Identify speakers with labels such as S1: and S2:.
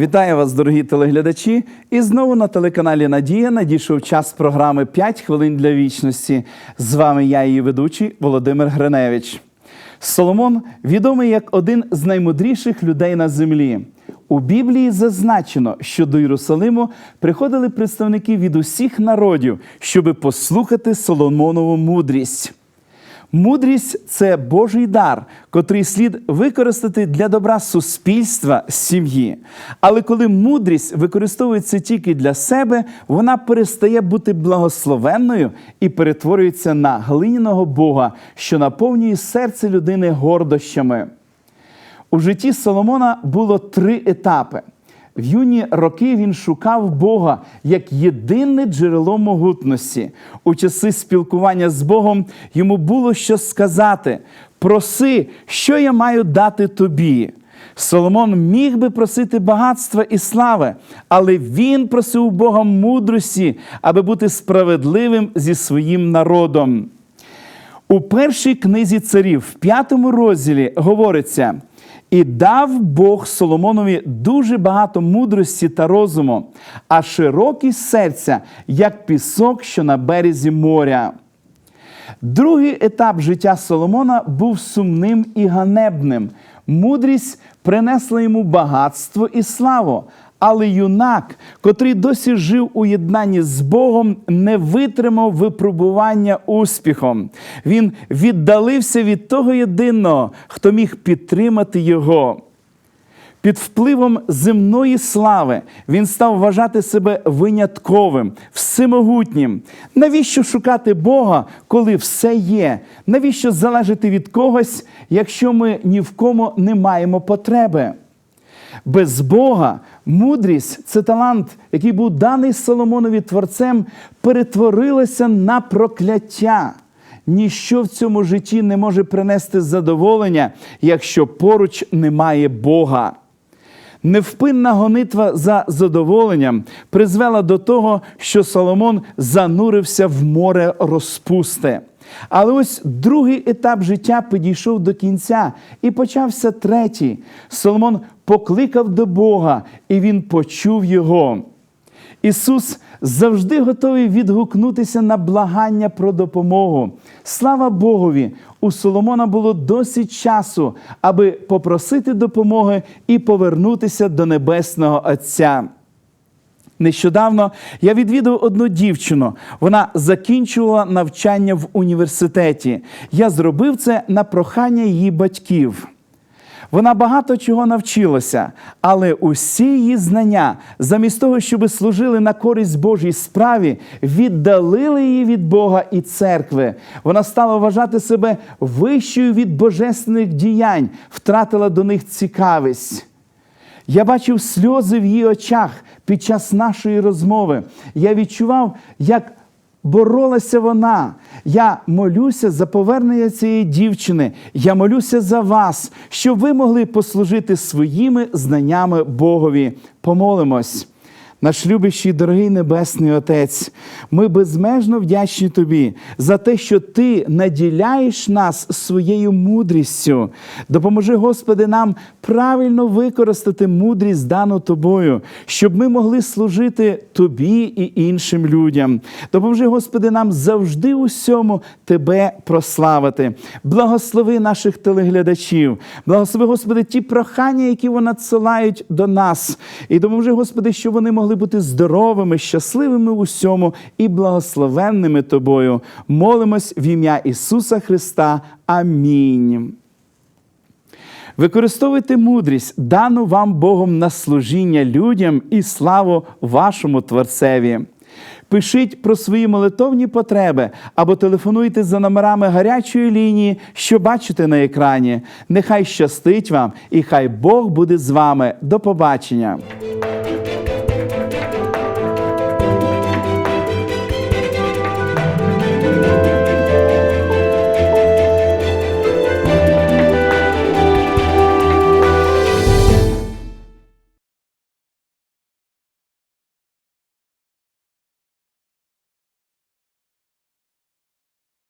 S1: Вітаю вас, дорогі телеглядачі! І знову на телеканалі Надія надійшов час програми «5 хвилин для вічності. З вами я, її ведучий Володимир Гриневич. Соломон відомий як один з наймудріших людей на землі. У Біблії зазначено, що до Єрусалиму приходили представники від усіх народів, щоби послухати Соломонову мудрість. Мудрість це Божий дар, котрий слід використати для добра суспільства, сім'ї. Але коли мудрість використовується тільки для себе, вона перестає бути благословенною і перетворюється на глиняного Бога, що наповнює серце людини гордощами. У житті Соломона було три етапи. В юні роки він шукав Бога як єдине джерело могутності. У часи спілкування з Богом йому було що сказати: проси, що я маю дати тобі. Соломон міг би просити багатства і слави, але він просив Бога мудрості, аби бути справедливим зі своїм народом. У першій книзі царів, в п'ятому розділі, говориться: і дав Бог Соломонові дуже багато мудрості та розуму, а широкість серця, як пісок, що на березі моря. Другий етап життя Соломона був сумним і ганебним. Мудрість принесла йому багатство і славу. Але юнак, котрий досі жив у єднанні з Богом, не витримав випробування успіхом. Він віддалився від того єдиного, хто міг підтримати його. Під впливом земної слави він став вважати себе винятковим, всемогутнім. Навіщо шукати Бога, коли все є? Навіщо залежати від когось, якщо ми ні в кому не маємо потреби? Без Бога мудрість це талант, який був даний Соломонові творцем, перетворилася на прокляття. Ніщо в цьому житті не може принести задоволення, якщо поруч немає Бога. Невпинна гонитва за задоволенням призвела до того, що Соломон занурився в море розпусти. Але ось другий етап життя підійшов до кінця і почався третій. Соломон покликав до Бога, і він почув його. Ісус завжди готовий відгукнутися на благання про допомогу. Слава Богові! У Соломона було досить часу, аби попросити допомоги і повернутися до Небесного Отця. Нещодавно я відвідав одну дівчину. Вона закінчувала навчання в університеті. Я зробив це на прохання її батьків. Вона багато чого навчилася, але усі її знання, замість того, щоб служили на користь Божій справі, віддалили її від Бога і церкви. Вона стала вважати себе вищою від божественних діянь, втратила до них цікавість. Я бачив сльози в її очах під час нашої розмови. Я відчував, як боролася вона. Я молюся за повернення цієї дівчини. Я молюся за вас, щоб ви могли послужити своїми знаннями Богові. Помолимось. Наш любящий, дорогий Небесний Отець, ми безмежно вдячні Тобі за те, що Ти наділяєш нас своєю мудрістю. Допоможи, Господи, нам правильно використати мудрість, дану Тобою, щоб ми могли служити Тобі і іншим людям. Допоможи, Господи, нам завжди усьому Тебе прославити. Благослови наших телеглядачів, благослови, Господи, ті прохання, які вони надсилають до нас. І допоможи, Господи, щоб вони могли бути здоровими, щасливими в усьому і благословенними Тобою. Молимось в ім'я Ісуса Христа. Амінь. Використовуйте мудрість, дану вам Богом на служіння людям і славу вашому Творцеві. Пишіть про свої молитовні потреби або телефонуйте за номерами гарячої лінії, що бачите на екрані. Нехай щастить вам і хай Бог буде з вами. До побачення!